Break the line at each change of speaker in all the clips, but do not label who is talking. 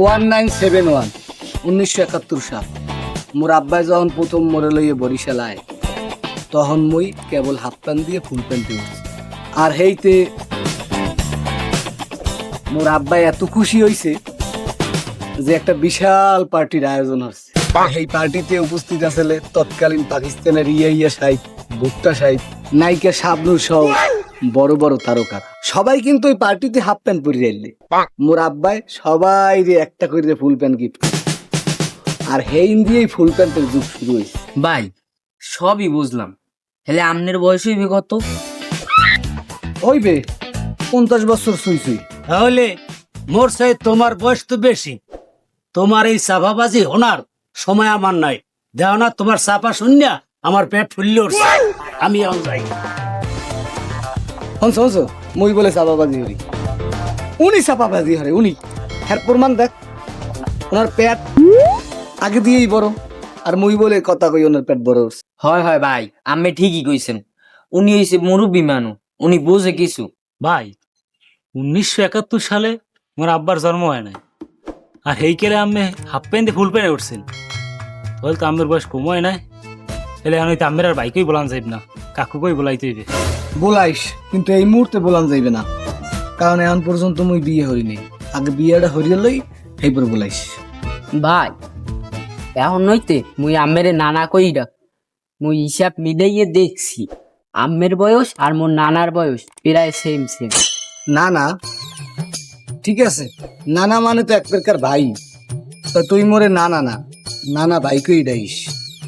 One nine seven one উনিশশো একাত্তর সাল। মোর আব্বাই যখন প্রথম মরে লইয়ে বরিশাল আয় তখন মুই কেবল হাফ প্যান্ট দিয়ে ফুল প্যান্টে উঠছি। আর হেইতে মোর আব্বাই এত খুশি হইছে যে একটা বিশাল পার্টির আয়োজন হচ্ছে। এই পার্টিতে উপস্থিত আছে তৎকালীন পাকিস্তানের ইয়া ইয়া সাহিব ভুট্টা সাহিব নায়িকা শাবনুর সহ বড় বড় তারকা। সবাই কিন্তু ওই পার্টিতে হাফ প্যান্ট পরে রাইলে মোর আব্বাই সবাই রে একটা করে ফুল প্যান্ট গিফট আর হেইন দিয়েই ফুল প্যান্টের যুগ শুরু হয়েছে।
ভাই সবই বুঝলাম। হেলে আমনের বয়স হইবে কত?
হইবে। পঞ্চাশ বছর সুই
তাহলে মোর চাই তোমার বয়স তো বেশি। তোমার এই চাপাবাজি হোনার সময় আমার নাই। দেও না তোমার চাপা শুনিয়া আমার পেট ফুললে উঠছে। আমি এখন যাই।
হনস হনস মুই বলে চাপাবাজি হরি উনি চাপাবাজি হরে উনি। হ্যার প্রমাণ দেখ ওনার পেট আগে দিয়েই বড় আর মুই বলে কথা কই ওনার পেট বড়
হয় হয় ভাই আমি ঠিকই কইছেন। উনি হইছে মুরব্বী মানু উনি বোঝে কিছু।
ভাই উনিশশো একাত্তর সালে মোর আব্বার জন্ম হয় নাই। আর এই কেলে আমি হাফ প্যান্ট ফুল প্যান্টে উঠছেন? তাহলে তো আমের বয়স কম হয় নাই। এলে আমি তো আমের আর বাইকই বলান যাইব না কাকু কই বলাইতে হইবে।
বলাইস কিন্তু এই মুহূর্তে বলান যাইবে না। কারণ এখন পর্যন্ত মুই বিয়ে হরিনি। আগে বিয়েটা হরিয়ে লই এইপর বলাইস।
ভাই এখন নইতে মুই আমের নানা কইরা মুই হিসাব মিলাইয়ে দেখছি আমের বয়স আর মোর নানার বয়স প্রায় সেম সেম
না না ঠিক আছে নানা মানে তো এক প্রকার ভাই। তা তুই মোরে নানা না নানা ভাইকেই ডাইস?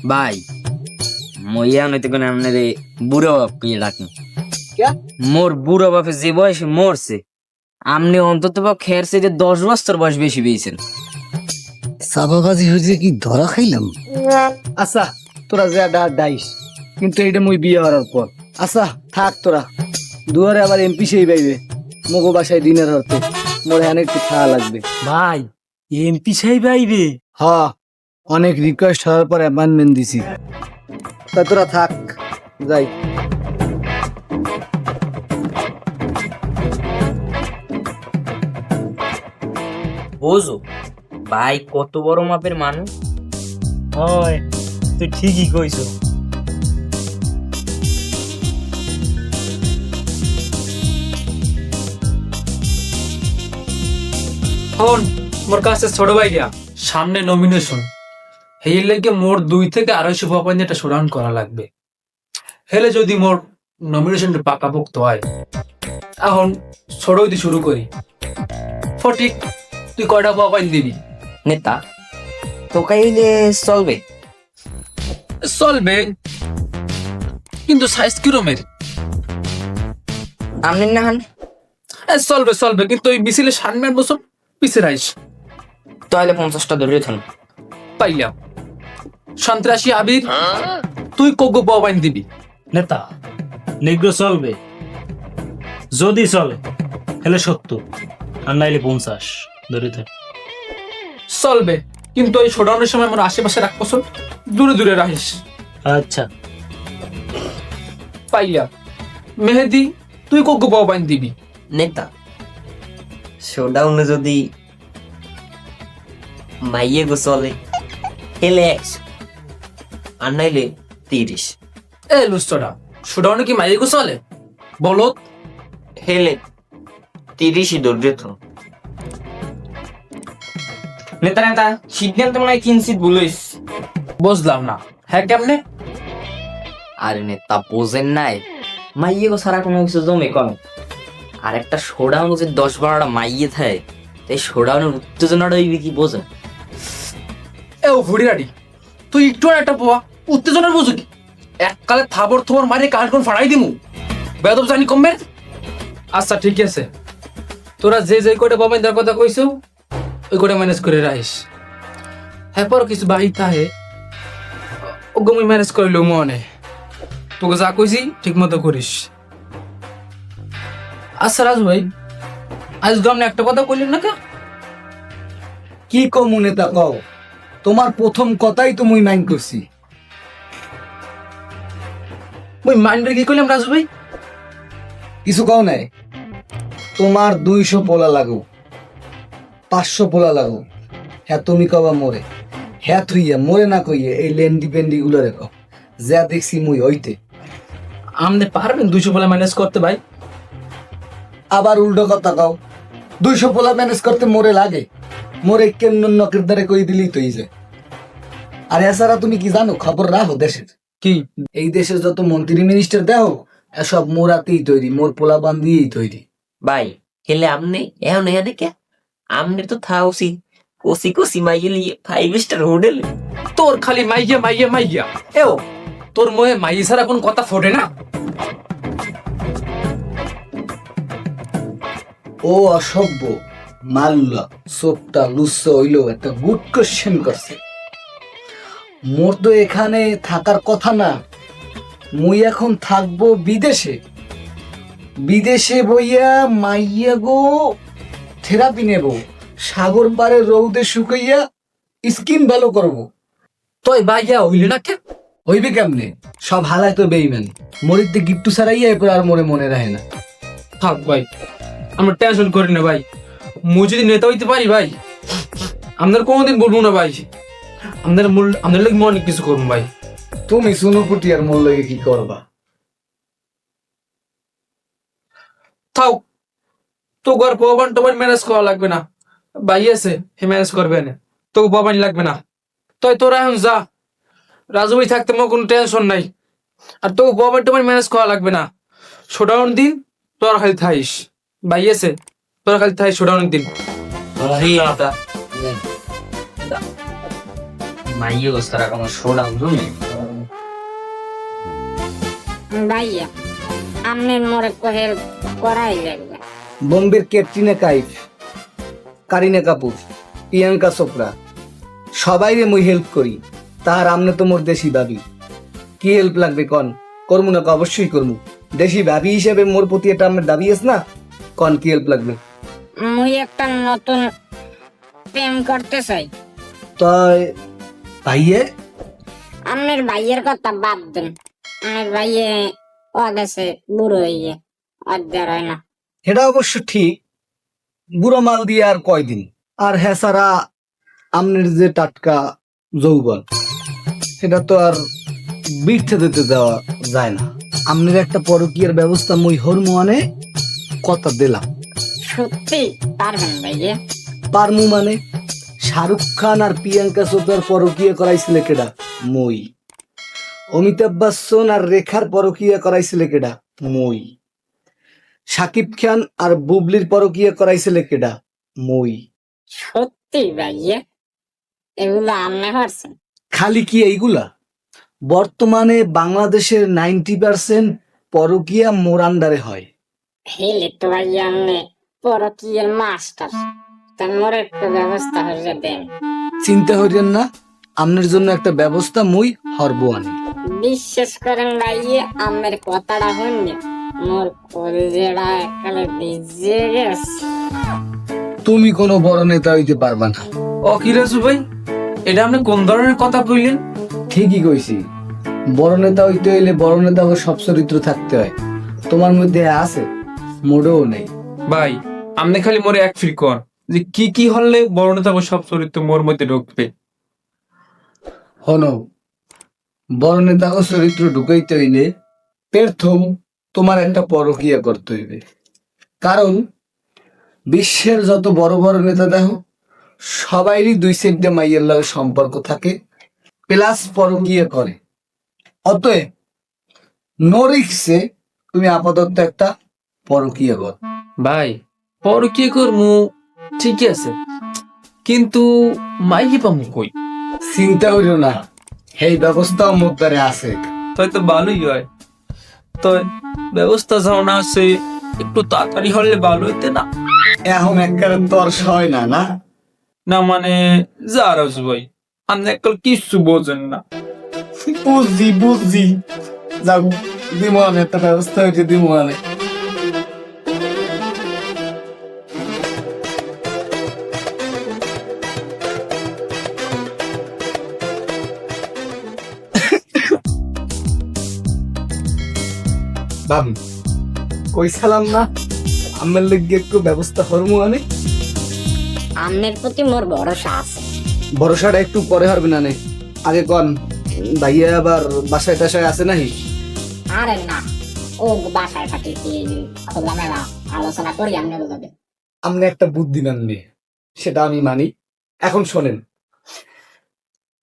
ভাই মইয়া নইতে কোন আমনের বুড়ো বাপ কইয়া ডাকি? মোর বুড়ো বাপে যে বয়সে মরছে আমনে অন্তত বা খের সেটা দশ বছর বয়স বেশি পেয়েছেন।
সাবাবাজি হয়েছে কি ধরা খাইলাম? আচ্ছা তোরা যা ডা ডাইস কিন্তু এইটা মুই বিয়ে হওয়ার পর। আচ্ছা থাক তোরা দুয়ারে আবার এমপি সেই পাইবে মগো বাসায় দিনের হতে মোর এখানে একটু খাওয়া লাগবে।
ভাই এমপি সাহেব আইবে
হ অনেক রিকোয়েস্ট হওয়ার পর অ্যাপয়েন্টমেন্ট দিছি। তা তোরা থাক যাই।
বোঝো ভাই কত বড় মাপের মানুষ?
হয় তুই ঠিকই কইছো।
হন মোর কাছে ছোট ভাই গিয়া সামনে নমিনেশন এই লেগে মোর দুই থেকে আড়াইশো এটা শোডাউন করা লাগবে। হেলে যদি মোর নমিনেশনটা পাকাপোক্ত হয় এখন ছোট শুরু করি। ফটিক তুই কয়টা পাপাইন দিবি?
নেতা। তো কাইলে চলবে।
চলবে? কিন্তু সাইজ কিরমের?
আমনি না হান?
এ, চলবে চলবে কিন্তু ওই মিছিলে সামনের বছর পিছে রাইস।
তাহলে পঞ্চাশটা ধরে থান
পাইলাম। সন্ত্রাসী আবির তুই কোগো পাপাইন দিবি।
নেতা নিগ্র চলবে। যদি চলে হেলে সত্তর আর নাইলে পঞ্চাশ। ধরে থাক।
চলবে। কিন্তু ওই শোডাউনের সময় আমার আশেপাশে রাখ পছন্দ। দূরে দূরে রাখিস।
আচ্ছা।
পাইয়া মেহেদি তুই কোকো পাওয়াইন দিবি।
নেতা শোডাউনে যদি মাইয়ে গো চলে হেলে একশো আর নাইলে তিরিশ।
এ লুস্তরা শোডাউনে কি মাইয়ে গো চলে? বলো
হেলে তিরিশই দৌড়ে তো।
নেতা নেতা সিদ্ধান্ত মনে হয় ভুলইস
বুঝলাম না। হ্যাঁ কেমনে?
আরে নেতা বোঝেন নাই। মাইয়ে গো সারা কোনো কিছু জমে কমে। আর একটা শোডাউন যে দশ বারোটা মাইয়ে থাকে তাই শোডাউনের উত্তেজনাটা হইবে কি বোঝেন?
এ ও হুড়িরাডি তুই একটু আর একটা পোয়া উত্তেজনার বুঝো কি? এককালে থাবর থবর মারে কোন ফাড়াই দিমু? বেদব জানি কমবে আচ্ছা ঠিক আছে। তোরা যে যে কয়টা পাবেন তার কথা কইছো ওই কয়টা ম্যানেজ করে রাখিস। হ্যাঁ পর কিছু বাহি তাহে ওগো মুই ম্যানেজ করিল মনে। তোকে যা কইছি ঠিক মতো করিস। আচ্ছা রাজু ভাই আজ তো আপনি একটা কথা কইলেন না কে?
কি কমু নেতা কও? তোমার প্রথম কথাই তো মুই মাইন্ড করছি।
মুই মাইন্ডে কি কইলাম রাজু ভাই?
কিছু কও নাই? তোমার দুইশো পোলা লাগো পাঁচশো পোলা লাগো। হ্যাঁ তুমি কবা মোরে। হ্যাঁ থুইয়া মোরে না কইয়ে এই লেন্ডি পেন্ডি গুলো রেখো। যা দেখছি মুই ওইতে।
আপনি পারবেন দুইশো বলে ম্যানেজ করতে ভাই?
আবার উল্টো কথা কও। দুইশো পোলা ম্যানেজ করতে মোরে লাগে। মোরে কেমন নকের দ্বারে কই দিলি তুই যে? আর এছাড়া তুমি কি জানো খবর রাখো দেশের?
কি?
এই দেশের যত মন্ত্রী মিনিস্টার দেও এসব মোরাতেই তৈরি মোর পোলা বান্দিয়েই তৈরি।
ভাই হেলে আমনে এখন এখানে কে? আমনে তো থা উচিত কষি কষি মাইয়ে লিয়ে ফাইভ স্টার হোটেল।
তোর খালি মাইয়া মাইয়া মাইয়া। এও তোর মুখে মাইয়া ছাড়া কোন কথা ফোটে না?
ও অসভ্য মাল্লা সোপটা লুচ্ছ হইল একটা গুড কোশ্চেন করছে। মোর তো এখানে থাকার কথা না। মুই এখন থাকব বিদেশে। বিদেশে বইয়া মাইয়া গো থেরাপি নেব। সাগর পারে রৌদে শুকাইয়া স্কিন ভালো করব।
তুই ভাইয়া হইলে না কে
হইবে কেমনে? সব হালায় তো বেইমান। মরিতে গিফটু ছাড়াইয়া এরপর আর মনে মনে রাখে না।
থাক ভাই আমরা টেনশন করি না ভাই। মুই যদি নেতা হইতে পারি ভাই আমাদের কোনোদিন বলব না ভাই। আমাদের মূল আমাদের লোক অনেক কিছু করব ভাই।
তুমি সুনুপুটি আর মোর লগে কি করবা।
থাও তো ঘর পবান টবান ম্যানেজ করা লাগবে না। ভাই আছে হে ম্যানেজ করবে না। তোকে পবান লাগবে না। তুই তোরা এখন যা। রাজু ভাই থাকতে আমার কোনো টেনশন নাই। আর তোকে পবান টবান ম্যানেজ করা লাগবে না। শোডাউন দিন তোরা খালি থাইস ভাই আছে তোরা খালি থাইস শোডাউন দিন।
মাইয়ে গো সারা কোনো শোডাউন তুমি?
ভাইয়া আপনার মোরে হেল্প করাই লাগবে।
বোম্বের ক্যাটরিনা কাইফ কারিনা কাপুর প্রিয়াঙ্কা চোপড়া সবাই রে মুই হেল্প করি তাহার আমনে তো মোর দেশি ভাবি। কি হেল্প লাগবে কন? করমু না অবশ্যই করমু। দেশি ভাবি হিসেবে মোর প্রতি এটা আমার দাবি আছে না? কন কি হেল্প লাগবে?
মুই একটা নতুন প্রেম করতে চাই।
তাই ভাইয়ে?
আপনার ভাইয়ের কথা বাদ দেন। আমার ভাইয়ে ও গেছে বুড়ো হইয়ে অদ্যার হয় না।
এটা অবশ্য ঠিক। বুড়ো মাল দিয়ে আর কয়দিন? আর হ্যাঁ সারা আমনের যে টাটকা যৌবন সেটা তো আর বৃদ্ধে দিতে দেওয়া যায় না। আমনের একটা পরকীয়ার ব্যবস্থা মই হরমোয়ানে কথা দিলাম।
সত্যি? পারবেন ভাইয়ে।
পারমু মানে? শাহরুখ খান আর প্রিয়াঙ্কা চোপড়ার পরকীয়া করাইছিলে কেডা? মই। অমিতাভ বচ্চন আর রেখার পরকীয়া করাইছিলে কেডা? মই। সাকিব খান আর বুবলির পরকীয়া করাইছিলে কেডা? মই।
সত্যি ভাইয়ে এগুলো আপনি পারছেন
খালি কি এইগুলা? বর্তমানে বাংলাদেশের নাইনটি পার্সেন্ট পরকীয়া মোর আন্ডারে হয়।
হেলে তো ভাইয়া আপনি পরকীয়ের মাস্টার। তা মোর একটু ব্যবস্থা হয়ে দেন।
চিন্তা করিয়েন না আমনের জন্য একটা ব্যবস্থা মুই হরবো আনি।
বিশ্বাস করেন ভাইয়ে আমার কথাটা শুনলে মোর কলজেটা একালে ভিজে গেছে।
তুমি কোনো বড় নেতা হইতে পারবা না।
ও কি রাজু ভাই এটা আপনি কোন ধরনের কথা কইলেন?
ঠিকই কইছি। বড় নেতা হইতে হইলে বড় নেতা হওয়ার সব চরিত্র থাকতে হয়। তোমার মধ্যে আছে মোটেও নেই।
ভাই আপনি খালি মোরে এক ফিল কর যে কি কি হলে বড় নেতা সব চরিত্র মোর মধ্যে ঢুকবে।
হনো বড় নেতা ও চরিত্র ঢুকাইতে হইলে প্রথম তোমার একটা পরকীয়া করতে হইবে। কারণ বিশ্বের যত বড় বড় নেতা দেখো সবাইরই দুই সেন্টে মাইয়ের লগে সম্পর্ক থাকে প্লাস পরকীয়া করে। অতএব নো রিক্সে তুমি আপাতত একটা পরকীয়া কর।
ভাই পর কি করমু ঠিকই আছে। কিন্তু মাইকে পামু কই?
চিন্তা করিও না এই ব্যবস্থাও মুদ্রারে আছে।
তাই তো ভালোই হয়। তো ব্যবস্থা যখন আছে একটু তাড়াতাড়ি হলে ভালো হইতে না?
এখন একবারে তোর হয় না না?
না মানে যা রাজু ভাই আপনি এককাল কিচ্ছু বোঝেন না।
বুঝি বুঝি। যাও দিমোয়ানে একটা ব্যবস্থা হয়েছে দিমোয়ানে বাবু কই সালাম না আমার লেগে একটু ব্যবস্থা হরমু আনে।
আমনের প্রতি মোর ভরসা আছে।
ভরসাটা একটু পরে হারবে না নে। আগে কন ভাইয়া আবার বাসায় টাসায় আছে নাহি?
আরে না ও বাসায় খোলামেলা আলোচনা করি আমনের লগে।
আপনি একটা বুদ্ধিমান মেয়ে সেটা আমি মানি। এখন শোনেন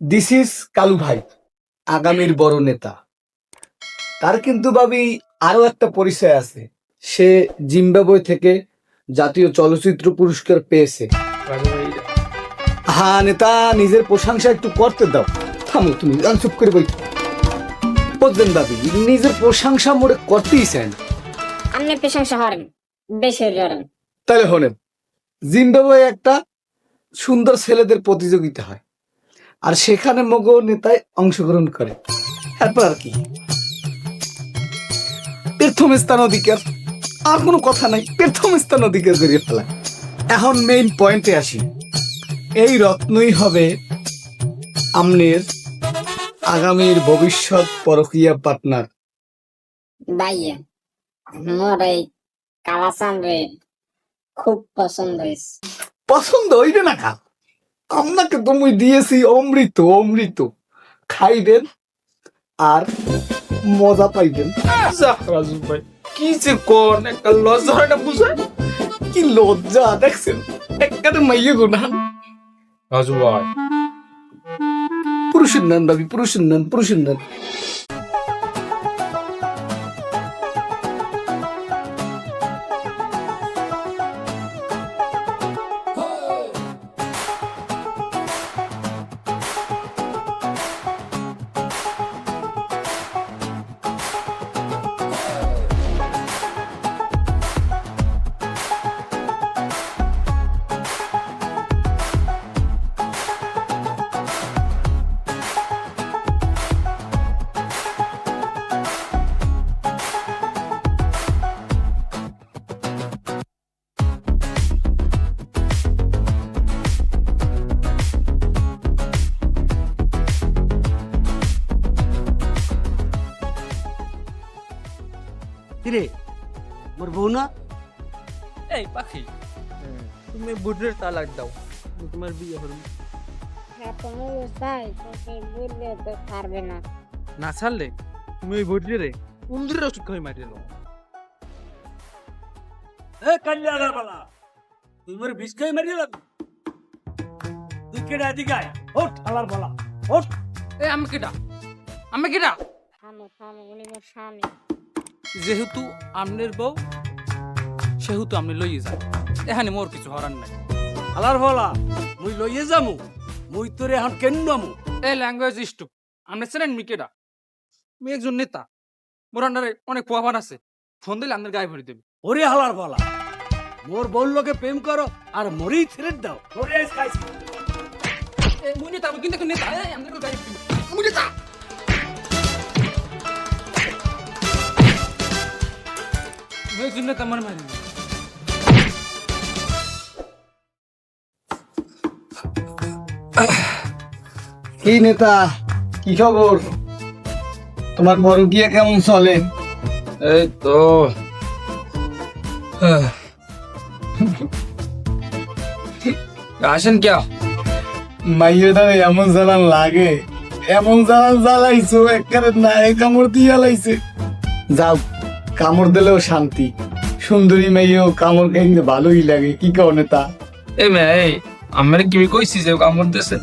দিস ইজ কালু ভাই আগামীর বড় নেতা। তার কিন্তু ভাবি আরও একটা পরিচয় আছে। সে জিম্বাবুয়ে থেকে জাতীয় চলচ্চিত্র পুরস্কার পেয়েছে। হ্যাঁ নেতা নিজের প্রশংসা একটু করতে দাও। থামো তুমি চুপ করে বই। বুঝলেন ভাবি নিজের প্রশংসা মোড়ে করতেই চান না।
আমনে প্রশংসা হরেন বেশি হরেন
তাহলে হলেন জিম্বাবুয়ে একটা সুন্দর ছেলেদের প্রতিযোগিতা হয়। আর সেখানে মগো নেতায় অংশগ্রহণ করে। তারপর আর কি। প্রথম স্থান অধিকার। আর কোনো কথা নাই প্রথম স্থান অধিকার করে ফেলা। এখন মেইন পয়েন্টে আসি। এই রত্নই হবে আমনের আগামীর ভবিষ্যৎ পরকীয়া পার্টনার
ভাইয়া মোর এই কালাচান রে খুব পছন্দ হয়েছে।
পছন্দ হইবে না খা আপনাকে তো মুই দিয়েছি অমৃত অমৃত। খাইবেন? আর মজা পাইবেন।
যাক রাজু ভাই কি যে কোন একটা লজ্জাটা বুঝায়
কি লজ্জা দেখছেন? একবারে মাইয়ে গো
রাজু ভাই।
পুরুষের নেন ভাবি পুরুষের নেন পুরুষের নাম
বুড়ের তালাক দাও। তোমার বিয়ে করব
হ্যাঁ তুমি চাই বুঝলে তো পারবে না।
না ছাড়লে তুমি ওই বুড়িরে উন্দুরের ওষুধ খাই মারিয়ে দাও
এ কল্যাণের বালা তুই মোর বিষ খাই মারিয়ে লাগবি তুই কেডা এদিকে আয়? ওঠ আলার বালা ওঠ।
এ আমি কেটা আমি কেটা
থামো থামো উনি মোর স্বামী।
যেহেতু আমনের বউ সেহেতু আপনি লইয়ে যান। এখানে মোর কিছু হরান নাই।
আলার বালা মুই লইয়ে যামু। মুই তোরে এখন কেন নামু?
এই ল্যাঙ্গুয়েজ স্টুপ আপনি চেনেন মি কেটা আমি একজন নেতা। মোর আন্ডারে অনেক পোয়াবান আছে। ফোন দিলে আপনার গায়ে ভরে দেবে।
ওরে হালার বালা মোর বউর লোকে প্রেম করো আর মরেই থ্রেট দাও। ওরে খাইছি
এই মুই নেতা আমি কিন্তু একজন নেতা। আপনার গায়ে দিবে। মুই নেতা! আমি একজন নেতা মানে মারি
কি নেতা কি খবর? তোমার বড় গিয়া কেমন চলে?
এই তো। আসেন
মাইয়েটা এমন জ্বালান লাগে। এমন জ্বালান জ্বালাইছো একবারে নাই কামড় দিয়া লাইছে। যাও কামড় দিলেও শান্তি। সুন্দরী মেয়েও কামড় খাইতে ভালোই লাগে কি কও নেতা?
এই মে এই। আমার কি কইছি যে কামড় দেছে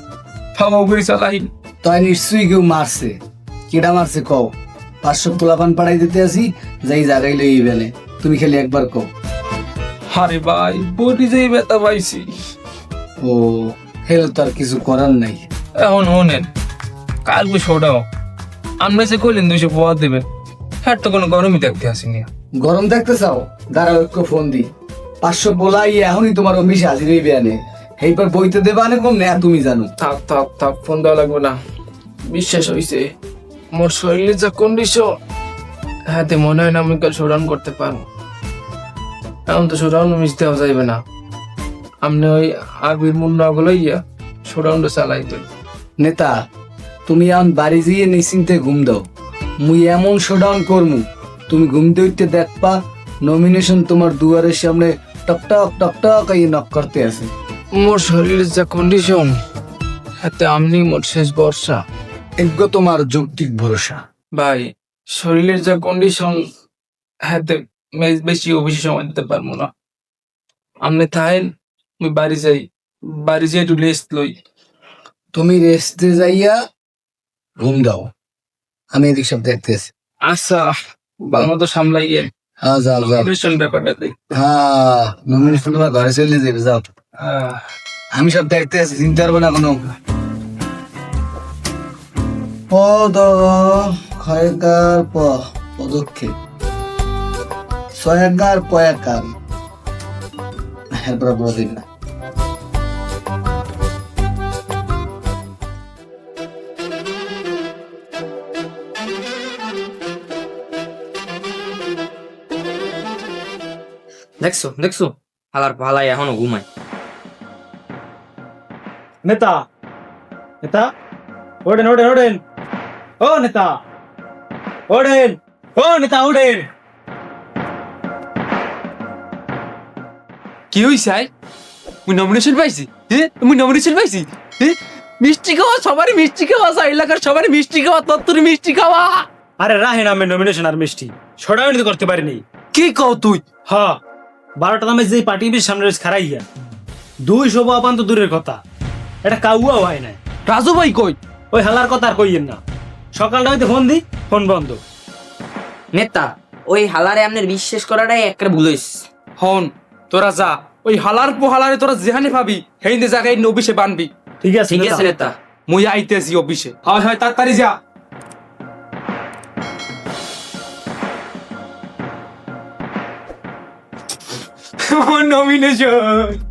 ফামাও করে চালাই
তাই নিশ্চয়ই কেউ মারছে। কেডা মারছে কও? পাঁচশো পোলাপান পাড়াই দিতে আসি যাই জাগাই লই বেলে তুমি খালি একবার কও।
আরে ভাই বডি যেই ব্যথা পাইছি।
ও হেল তো আর কিছু করার নাই।
এখন শোনেন কালকে শোটাও আপনি যে কইলেন দুইশো পোয়া দেবেন হ্যাঁ তো কোনো গরমই দেখতে আসিনি।
গরম দেখতে চাও? দাঁড়াও একটু ফোন দি। পাঁচশো বলাই এখনই তোমার অফিসে হাজির হইবে আনে এইবার বইতে দেবা আনে কম? না তুমি জানো।
থাক থাক থাক ফোন দেওয়া লাগবে না। বিশ্বাস হইছে। মোর শরীরের যা কন্ডিশন হাতে মনে হয় না আমি কাল শোডাউন করতে পারব। এখন তো শোডাউন মিস দেওয়া যাইবে না। আপনি ওই আবির মুন্না গুলো ইয়া শোডাউনটা চালাই তো
নেতা তুমি এখন বাড়ি গিয়ে নিশ্চিন্তে ঘুম দাও। মুই এমন শোডাউন করমু তুমি ঘুমতে উঠতে দেখবা নমিনেশন তোমার দুয়ারের সামনে টকটক টকটক এই নক করতে আছে।
মোর শরীরের যা কন্ডিশন হাতে আমনি মোর শেষ বর্ষা
এগুলো তোমার যৌক্তিক ভরসা।
ভাই শরীরের যা কন্ডিশন হাতে বেশি ও বেশি সময় দিতে পারব না। আমনে থাইন মুই বাড়ি যাই। বাড়ি যাই একটু রেস্ট লই।
তুমি রেস্টে যাইয়া ঘুম দাও। আমি এদিক সব দেখতেছি।
আচ্ছা ভালো মতো সামলাইয়ে
হ্যাঁ যাও যাও।
ব্যাপারটা দেখ।
হ্যাঁ নমিনেশন তোমার ঘরে চলে যাবে যাও। আমি সব দেখতে আছি, চিন্তা করব না কোনো পদ, ক্ষয়কার প, পদক্ষেপ। ছয়াকার পয়াকার। এরপর বদিন না।
দেখছ দেখছ? হালার পালাই এখনও ঘুমায়।
নেতা। নেতা? ওঠেন ওঠেন ওঠেন ও নেতা। ওঠেন ও নেতা ওঠেন
কি হইছে আই? মুই নমিনেশন পাইছি? হ্যাঁ মুই নমিনেশন পাইছি? হ্যাঁ মিষ্টি খাওয়া সবারই মিষ্টি খাওয়া আছে এলাকার সবারই মিষ্টি খাওয়া তত্তর মিষ্টি খাওয়া।
আরে রাহেন আমি নমিনেশন আর মিষ্টি। ছড়াও নিতে করতে পারিনি।
কি কও তুই?
হ বারোটা দামে যে পার্টি সামনে খারাইয়া দুই শোভা আপান তো দূরের কথা। এটা কাউয়াও হয় না
রাজু ভাই কই?
ওই হালার কথা আর কইয়েন না। সকালটা হইতে ফোন দি ফোন বন্ধ।
নেতা ওই হালারে আপনার বিশ্বাস করাটাই একটা ভুল হয়েছে
হন তোরা যা। ওই হালার পোহালারে তোরা যেখানে পাবি হেইন্দে জায়গায় নবিসে বানবি।
ঠিক আছে
ঠিক। আছে নেতা।
মুই আইতেছি অফিসে। হয় হয় তাড়াতাড়ি যা। নমিনেশন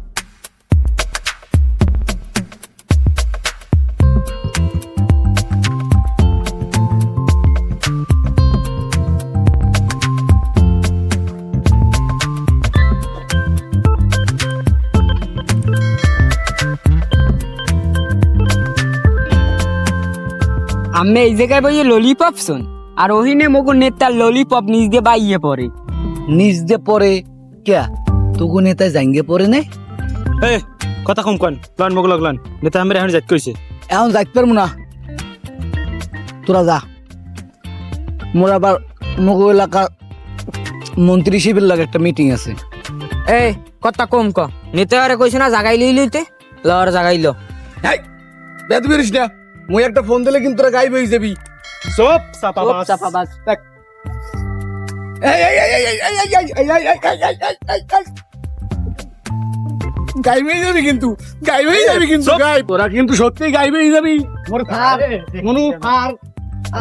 আমি এই জায়গায় বইয়ে ললিপপ শুন। আর ওহিনে মগু নেতার ললিপপ নিজ দিয়ে বাইয়ে পড়ে।
নিজ দে পরে কেয়া? তোকে নেতা জাঙ্গে পরে নে?
এ কথা কম কন। প্লান মগল প্লান নেতা আমি এখন যাইত কইছে।
এখন যাইতে পারব না। তোরা যা। মোর আবার মগু এলাকার মন্ত্রী শিবির লাগে একটা মিটিং আছে।
এ কথা কম ক। নেতা আরে কইছে না জাগাই লই লইতে? লর জাগাই লো।
বেদ বেরিস না। মুই একটা ফোন দিলে কিন্তু তোরা গায়েব হয়ে যাবি
সব
চাপাবাজ
চাপাবাজ যাবি কিন্তু গাইব যাবি কিন্তু গাইব তোরা কিন্তু সত্যি গাইব হয়ে যাবি মোর থার মনু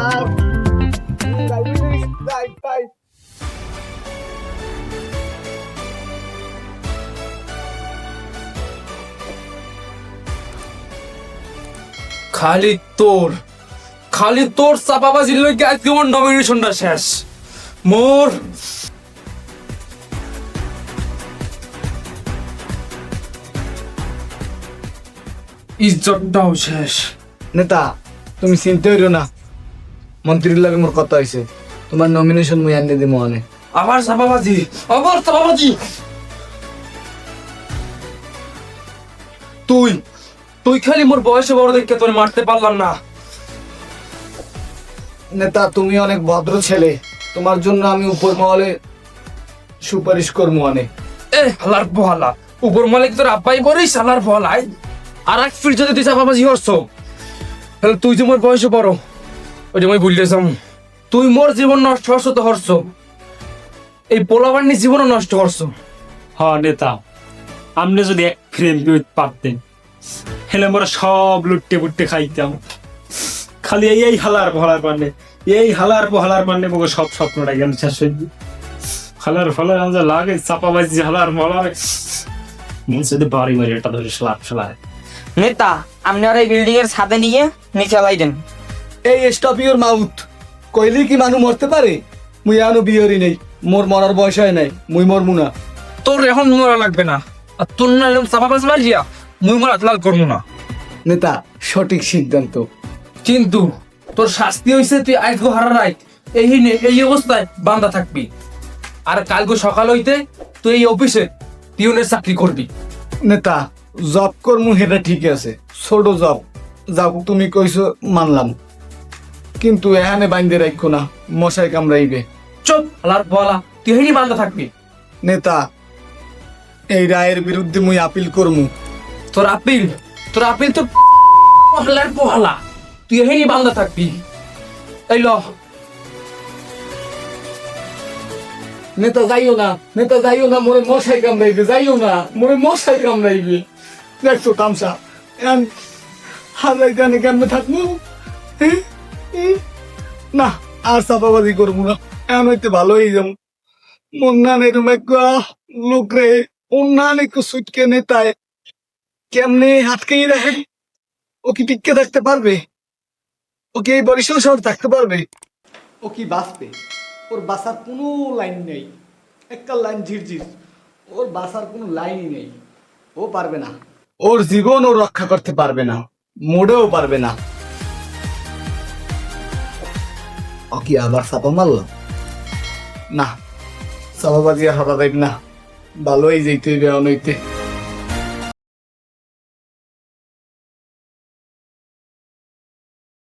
আর
খালি তোর খালি তোর চাপাবাজির লইগে আজকে আমার নমিনেশনটা শেষ। মোর ইজ্জতটাও শেষ।
নেতা তুমি চিন্তা হইরো না। মন্ত্রীর লাগে মোর কথা হয়েছে তোমার নমিনেশন মুই আনিয়ে দিই মনে
আবার চাপাবাজি আবার চাপাবাজি। তুই তুই খালি মোর বয়সে বড় দেখে তোর মারতে পারলাম না।
নেতা তুমি অনেক ভদ্র ছেলে। তোমার জন্য আমি উপর মহলে সুপারিশ করব অনেক।
এ হালার পোহালা উপর মালিক তোর আব্বাই বলিস হালার পোহালাই আর এক ফির যদি তুই চাপাবাজি হরছ তাহলে তুই যে মোর বয়সে বড় ওই যে মই ভুলতে যাম তুই মোর জীবন নষ্ট হরছ তো হরছ এই পোলাবান্নি জীবনও নষ্ট করছ।
হ নেতা আপনি যদি এক ফ্রেম পারতেন। হেলে মোরা সব লুট্টে বুট্টে খাইতাম। খালি এই এই হালার পহালার পান্নে এই হালার পহালার পান্নে মগো সব স্বপ্নটা গেল শেষ হয়ে হালার ফালার আমরা লাগে চাপাবাজি হালার মলার। মন সাথে বাড়ি মারি এটা ধরে সালাপ সালায়
নেতা আপনি আর এই বিল্ডিং এর ছাদে নিয়ে নিচে লাই দেন।
এই স্টপ ইউর মাউথ কইলে কি মানুষ মরতে পারে? মুই আনো বিয়রি নেই মোর মরার বয়স হয় নাই মুই মরমু না।
তোর এখন মরা লাগবে না। আর তোর না এরকম চাপাবাজ মারিয়া? মুই মোর লাল করব না।
নেতা সঠিক সিদ্ধান্ত।
কিন্তু তোর শাস্তি হইছে তুই আজকে হারা রাই এই এই অবস্থায় বান্দা থাকবি। আর কালকে সকাল হইতে তুই এই অফিসে পিওনের চাকরি করবি।
নেতা জব করমু সেটা ঠিক আছে। ছোট জব যাও তুমি কইছো মানলাম। কিন্তু এখানে বাইন্দে রাখো না মশাই কামড়াইবে।
চুপ আলার বলা তুই হেনি বান্ধা থাকবি।
নেতা এই রায়ের বিরুদ্ধে মুই আপিল করমু।
তোর আপিল তোর আপিল তোর পহলার পহলা। তুই হেনি বান্ধা থাকবি। এই ল।
নেতা যাইও না, নেতা যাইও না, মোরে মশাই কামড়াইবে, যাইও না, মোরে মশাই কামড়াইবে। দেখছ তামসা এখন হাজার গানে কেমনে থাকব? না, আর চাপাবাজি করব না এখন হইতে ভালো হয়ে যাব। মন্নান এরম এক লোক রে অন্যান একটু সুটকে নেতায় কেমনে হাতকেই রাখে ও কি টিকে থাকতে পারবে? ও কি এই বরিশাল শহর থাকতে পারবে? ও কি বাঁচবে? ওর বাসার কোনো লাইন নেই। একটা লাইন ঝিরঝির ওর বাসার কোনো লাইনই নেই। ও পারবে না। ওর জীবন ও রক্ষা করতে পারবে না। মোড়েও পারবে না। ও কি আবার চাপা মারল? না। চাপাবাজি হরা যাইব না। ভালোই যেতে হইবে অনইতে।